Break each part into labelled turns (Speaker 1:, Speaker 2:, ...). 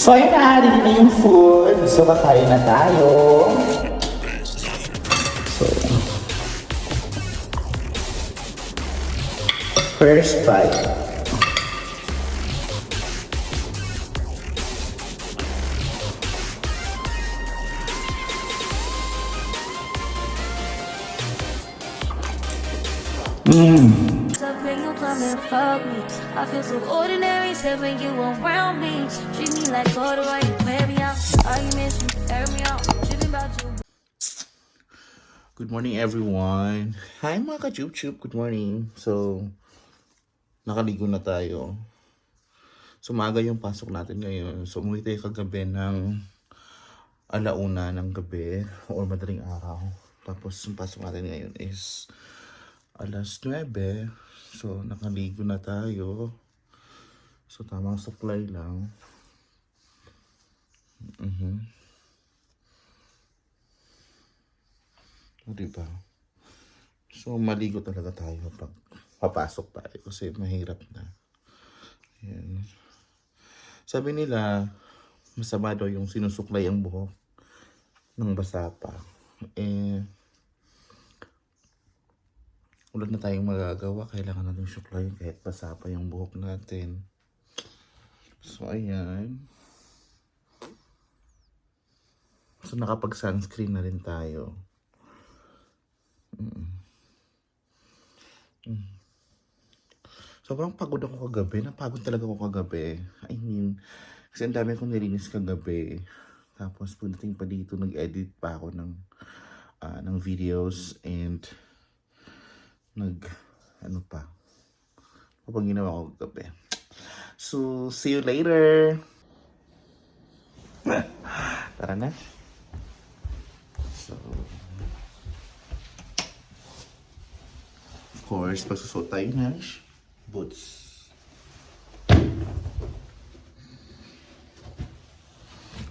Speaker 1: So ayun na, ready na yung food. So kakain na tayo. So, first bite.
Speaker 2: Up I feel so ordinary, said when you around me. Treat me like water while you wear me out. Arguments, you air me out. Tripping about you.
Speaker 1: Good morning everyone. Hi mga ka-chup-chup, good morning. So, nakaligo na tayo. So, maaga yung pasok natin ngayon. So, umuwi tayo kagabi ng alauna ng gabi or madaling araw. Tapos, yung pasok natin ngayon is alas 9. So, nakaligo na tayo. So, tamang supply lang. Mhm. O, diba? So, maligo talaga tayo pag papasok tayo kasi mahirap na. Yan. Sabi nila, masama daw yung sinusuklay ang buhok ng basa pa. Eh, wala na tayong magagawa. Kailangan natin suklayin kahit basa pa yung buhok natin. So, ayan. So, nakapag-sunscreen na rin tayo. Sobrang pagod ako kagabi. Napagod talaga ako kagabi. I mean, kasi ang dami kong nilinis kagabi. Tapos pagdating pa dito, nag-edit pa ako ng, ah, ng videos and nag, ano pa, ano pang ginawa ko kagabi. So, see you later! Tara na. So, of course, pagsusot tayo ng boots.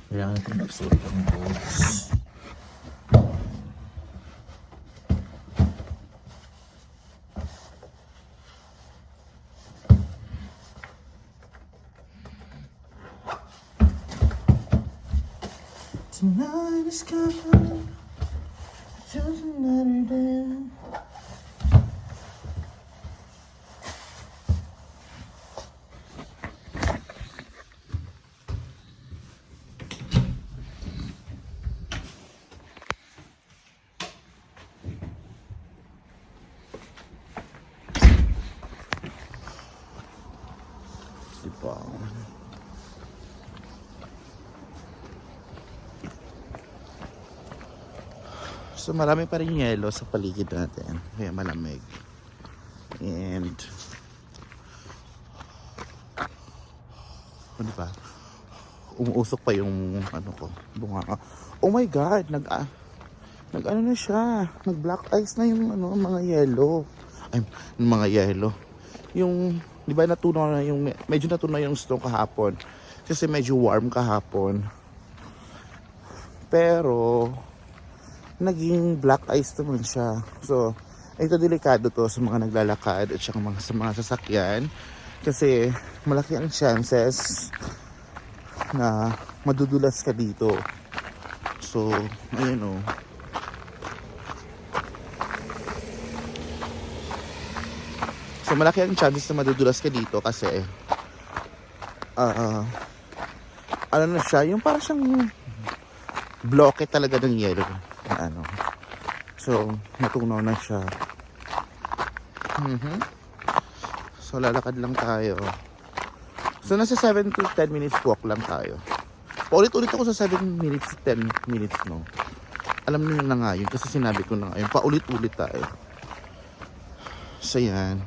Speaker 1: Kailangan natin magsuot ng boots. discover just another day. So marami pa rin yelo sa paligid natin. Kaya malamig. And ano ba? Umuusok pa yung ano ko, bunga. Oh my god, nag ah, nag ano na siya, nag black ice na yung ano, mga yellow. Ay, mga yellow. Yung, di ba natunaw na yung, medyo natunaw yung snow kahapon. Kasi medyo warm kahapon. Pero, naging black ice naman siya. So, ito delikado to sa mga naglalakad at saka mga, sa mga sasakyan. Kasi malaki ang chances na madudulas ka dito. So, ayun o. So, malaki ang chances na madudulas ka dito kasi ah ano na siya, yung parang siyang bloke talaga ng ano. So, natunaw na siya. Mhm. So, lalakad lang tayo. So, nasa 7 to 10 minutes walk lang tayo. Paulit-ulit ako sa 7 minutes, 10 minutes, no? Alam niyo na nga yun kasi sinabi ko na nga yun. Paulit-ulit tayo. So, yan.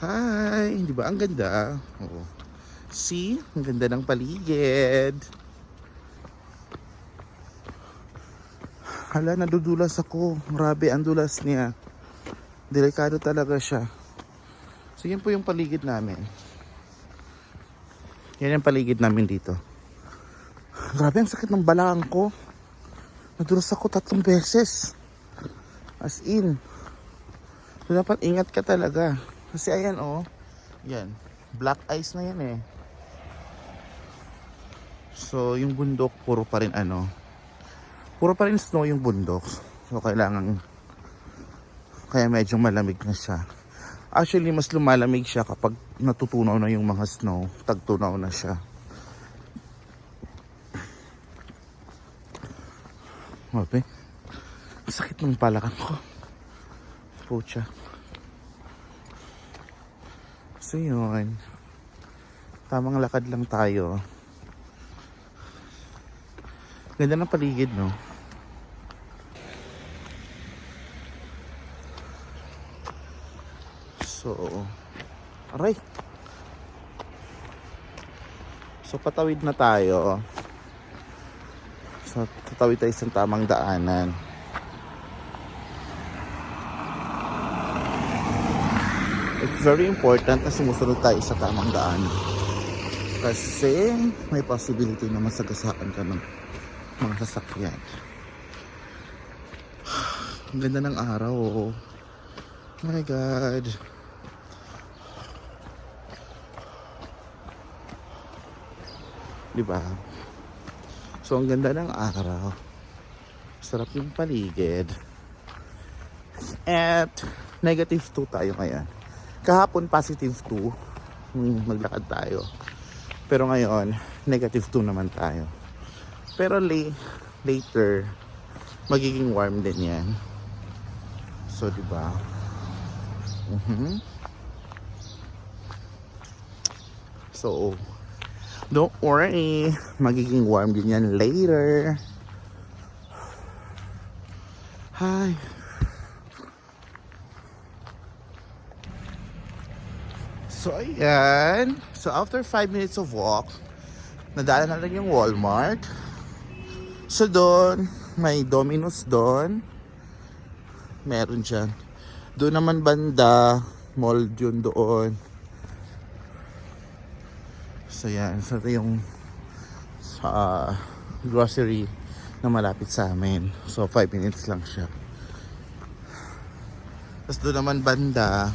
Speaker 1: Hi! Di ba? Ang ganda. Oo. See? Ang ganda ng paligid. Hala, nadudulas ako. Grabe, ang dulas niya. Delikado talaga siya. So, yan po yung paligid namin. Yan yung paligid namin dito. Grabe, ang sakit ng balakang ko. Nadulas ako tatlong beses. As in. So, dapat ingat ka talaga. Kasi ayan, oh. Yan. Black ice na yan eh. So, yung bundok, puro pa rin ano. Puro pa rin snow yung bundok. So, kailangan kaya medyo malamig na siya. Actually, mas lumalamig siya kapag natutunaw na yung mga snow. Tagtunaw na siya. Mabe. Sakit ng palakan ko. Pucha. So yun. Tamang lakad lang tayo. Ganda ng paligid, no? So, aray. So, patawid na tayo. So, tatawid tayo sa tamang daanan. It's very important na sumusunod tayo sa tamang daanan. Kasi may possibility na masagasaan ka ng mga sasakyan. Ang ganda ng araw. Oh my God. Diba? So, ang ganda ng araw. Sarap ng paligid. At negative 2 tayo ngayon. Kahapon positive 2 nung naglakad tayo. Pero ngayon, negative 2 naman tayo. Pero la- later, magiging warm din yan. So, di ba? Mhm. So, don't worry. Magiging warm din yan later. Hi. So, ayan. So, after 5 minutes of walk, nadaanan na lang yung Walmart. So, doon, may Domino's doon. Meron dyan. Doon naman banda, mall yun doon. So, yan. So, yung sa grocery na malapit sa amin. So, 5 minutes lang siya. Tapos doon naman banda,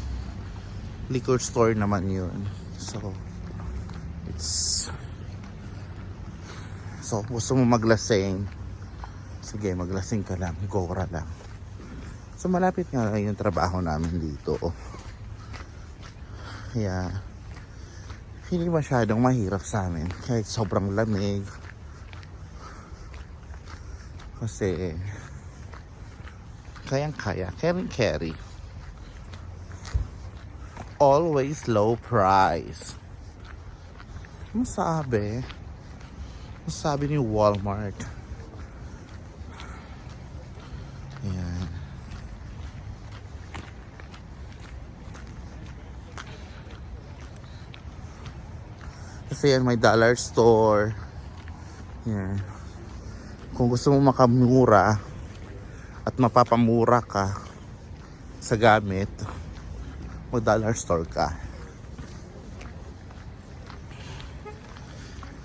Speaker 1: liquor store naman yun. So, it's... So, gusto mo maglasing, sige, maglasing ka lang, gora lang. So, malapit nga yung trabaho namin dito. Kaya, hindi masyadong mahirap sa amin. Kahit sobrang lamig. Kasi, kayang-kaya, carry-carry always low price. Ano sabi? Sabi ni Walmart? Ayan. Kasi yan may dollar store. Yan. Kung gusto mo makamura at mapapamura ka sa gamit, mag dollar store ka.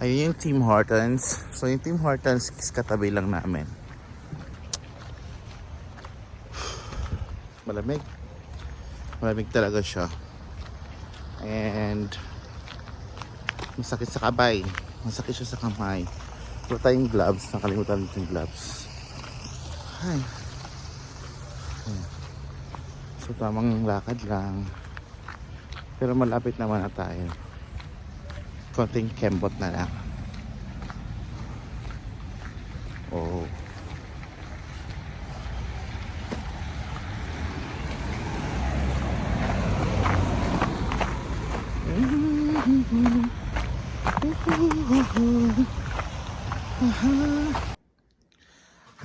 Speaker 1: Ayun yung Tim Hortons. So yung Tim Hortons is katabi lang namin. Malamig. Malamig talaga siya. And masakit sa kabay. Masakit siya sa kamay. Wala tayong gloves. Nakalimutan natin yung gloves. Ay. Ayan. So tamang lakad lang. Pero malapit naman na tayo. Konting kembot na lang. Oh.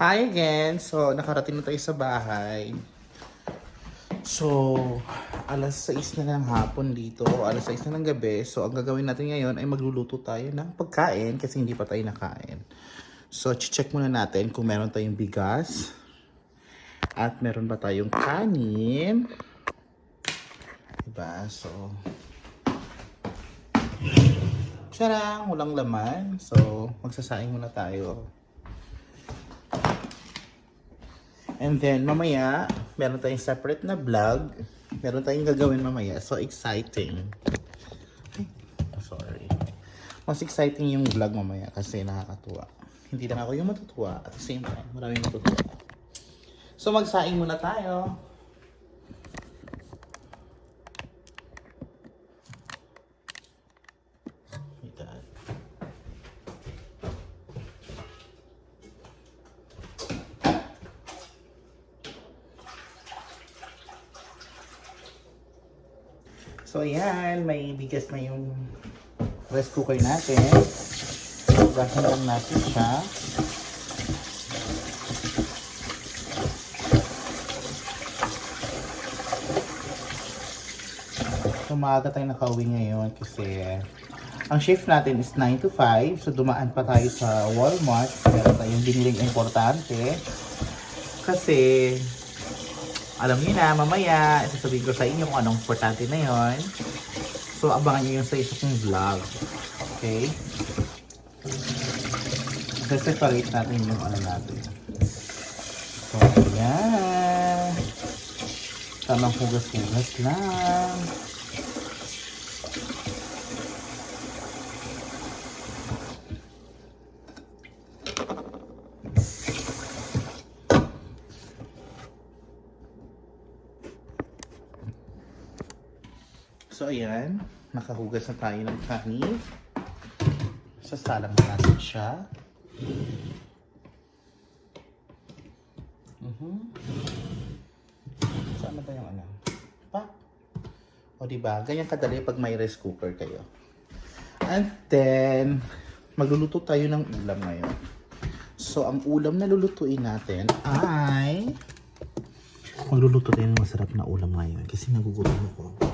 Speaker 1: Hi again. So, nakarating na tayo sa bahay. So, alas 6 na ng hapon dito, alas 6 na ng gabi. So, ang gagawin natin ngayon ay magluluto tayo ng pagkain kasi hindi pa tayo nakain. So, check muna natin kung meron tayong bigas at meron ba tayong kanin. Diba? So, Charang, walang laman. So, magsasaing muna tayo. And then, mamaya, meron tayong separate na vlog. Meron tayong gagawin mamaya. So, exciting. Sorry. Mas exciting yung vlog mamaya kasi nakakatuwa. Hindi lang ako yung matutuwa. At the same time, maraming matutuwa. So magsaing muna tayo. Like that. So ayan, may bigas na yung rice cooker natin. Gasan lang natin siya. So maaga tayo nakauwi ngayon kasi ang shift natin is 9 to 5. So dumaan pa tayo sa Walmart. Meron tayong biniling importante. Kasi alam niyo na, mamaya, isasabihin ko sa inyo kung anong importante na yon. So, abangan niyo yun sa isa kong vlog. Okay? separate natin yung ano natin. So, ayan. Tamang hugas-hugas lang. So, ayan. Nakahugas na tayo ng kanin. Sasalang na natin siya. Mhm. Saan na ba yung ano? Pa? O, diba? Ganyan kadali pag may rice cooker kayo. And then, magluluto tayo ng ulam ngayon. So, ang ulam na lulutuin natin ay... Magluluto tayo ng masarap na ulam ngayon kasi nagugutom ako.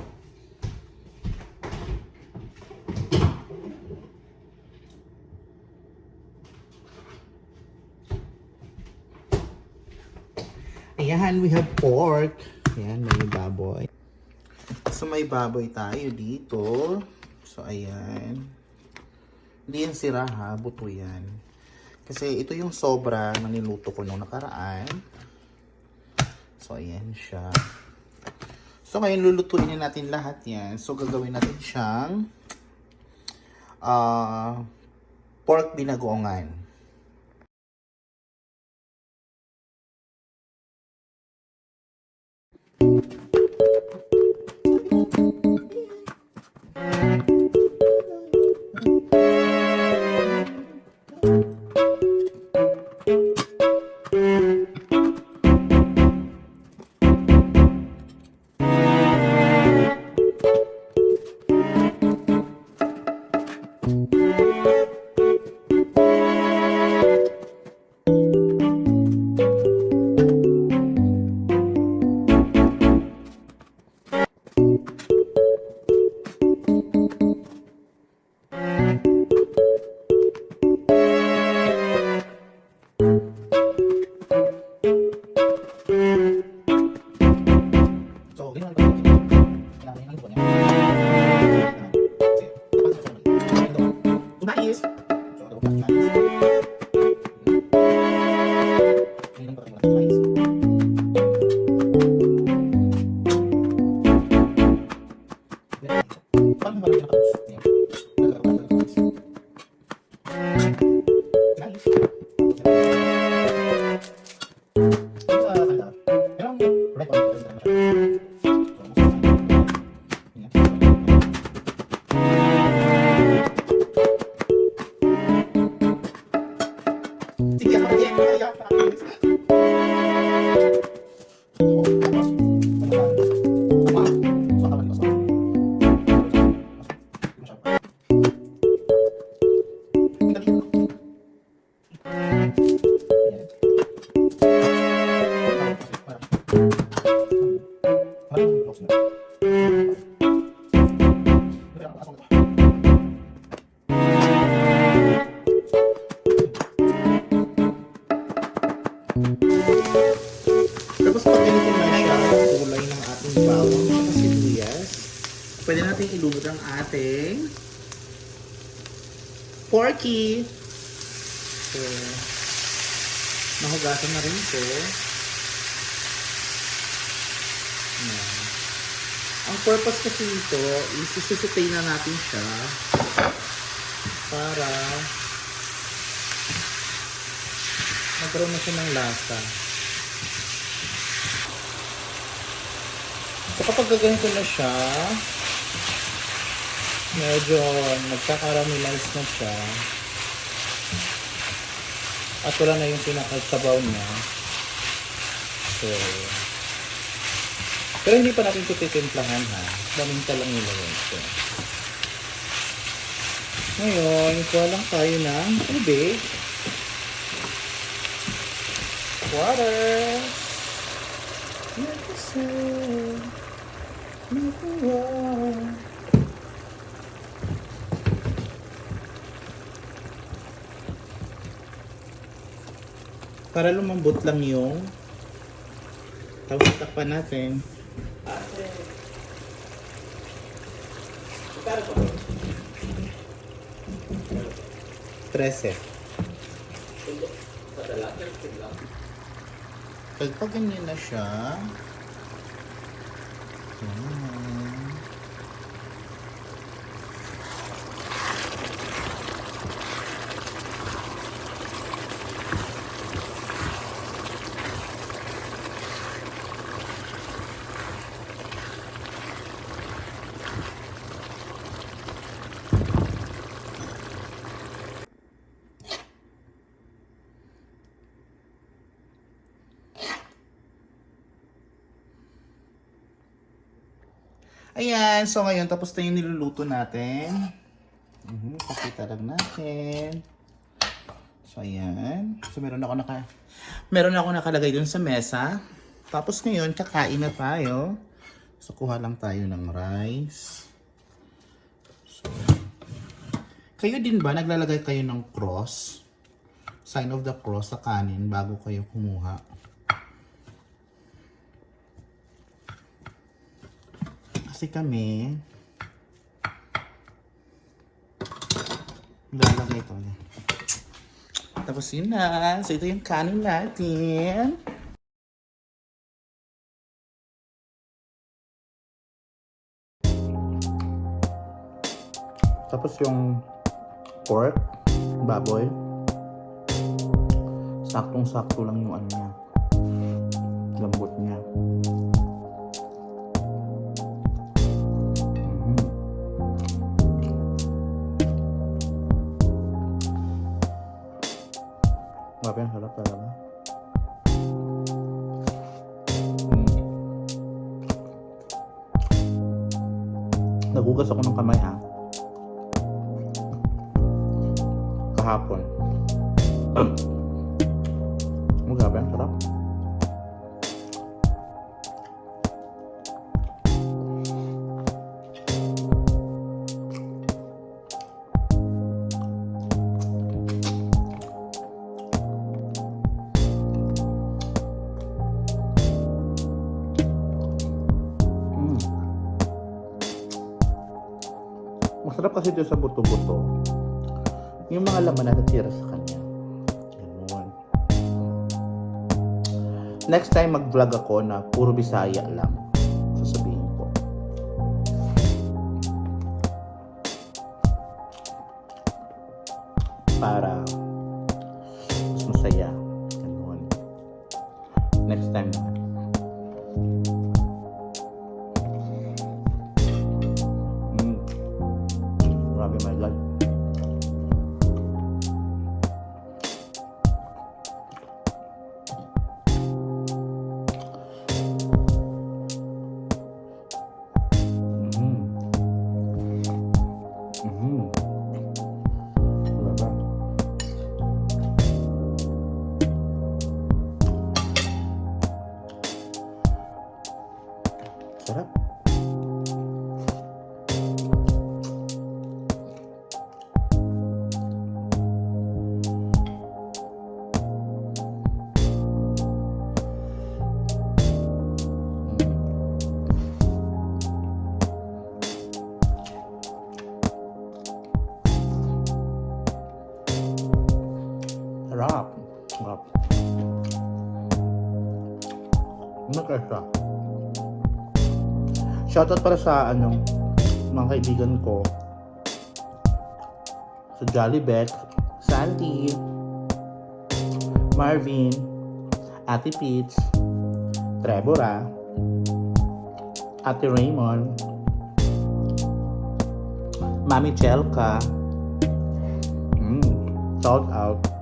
Speaker 1: Ayan, we have pork. Ayan, may baboy. So, may baboy tayo dito. So, ayan. Hindi yan sira ha, buto yan. Kasi ito yung sobra na niluto ko nung nakaraan. So, ayan siya. So, ngayon lulutuin na natin lahat yan. So, gagawin natin siyang ah pork binagoongan. bakalım. Tapos pag ganito na siya, kulay ng ating bawang at sibuyas, pwede natin ilubot ang ating porky. So, nahugasan na rin ito. Ayan. Ang purpose kasi nito is isusutay na natin siya para magkaroon na siya ng lasa. So kapag gaganito na siya, medyo nagkakaramelize na siya, at wala na yung pinakasabaw niya. So, pero hindi pa natin ito titimplahan ha. Paminta lang nilagay ito. Ngayon, kuha lang tayo ng tubig. Water. Medicine. Medicine. Para lumambot lang yung tapos takpan natin. Trese. Pag ganyan na siya, yan. Ayan, so ngayon tapos na yung niluluto natin. Mhm, pakita lang natin. So ayan. So meron ako naka meron ako nakalagay dun sa mesa. Tapos ngayon kakain na tayo. So kuha lang tayo ng rice. So, kayo din ba naglalagay kayo ng cross? Sign of the cross sa kanin bago kayo kumuha. Kasi kami, lalagay ito. Tapos yun na. So ito yung kanin natin. Tapos yung pork, baboy. Saktong-sakto lang yung ano niya. Nagugas ako ng kamay ha. Kahapon. Ang grabe, ang sarap. Kasi dito sa buto-buto. Yung mga laman na natira sa kanya. Ganun. Next time mag-vlog ako na puro Bisaya lang. Mm. Shoutout para sa ano, mga kaibigan ko. Sa Jollibet, Sandy, Marvin, Ate Peach, Trevora, Ate Raymond, Mami Chelka. Mm, shout out.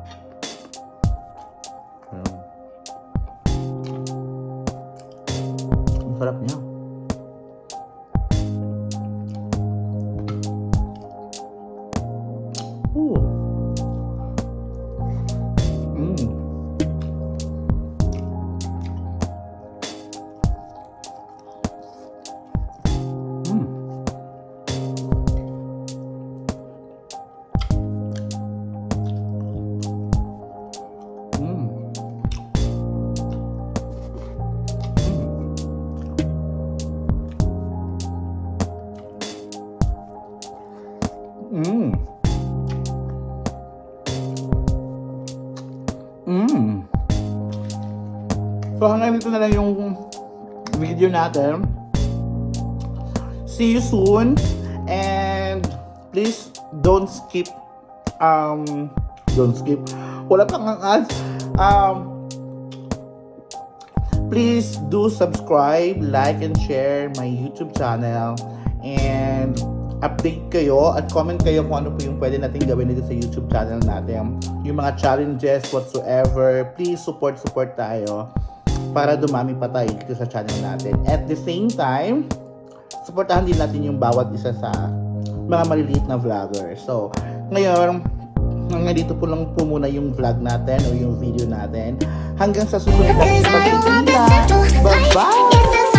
Speaker 1: So hanggang dito na lang yung video natin. See you soon. And please don't skip. Um don't skip. Wala pang ang ads. Um please do subscribe like and share my youtube channel. And update kayo at comment kayo kung ano po yung pwede natin gawin dito sa YouTube channel natin. Yung mga challenges whatsoever, please support support tayo para dumami pa tayo dito sa channel natin. At the same time, supportahan din natin yung bawat isa sa mga maliliit na vlogger. So, ngayon, hanggang dito po lang po muna yung vlog natin o yung video natin. Hanggang sa susunod
Speaker 3: want
Speaker 1: pagkikita. Bye-bye!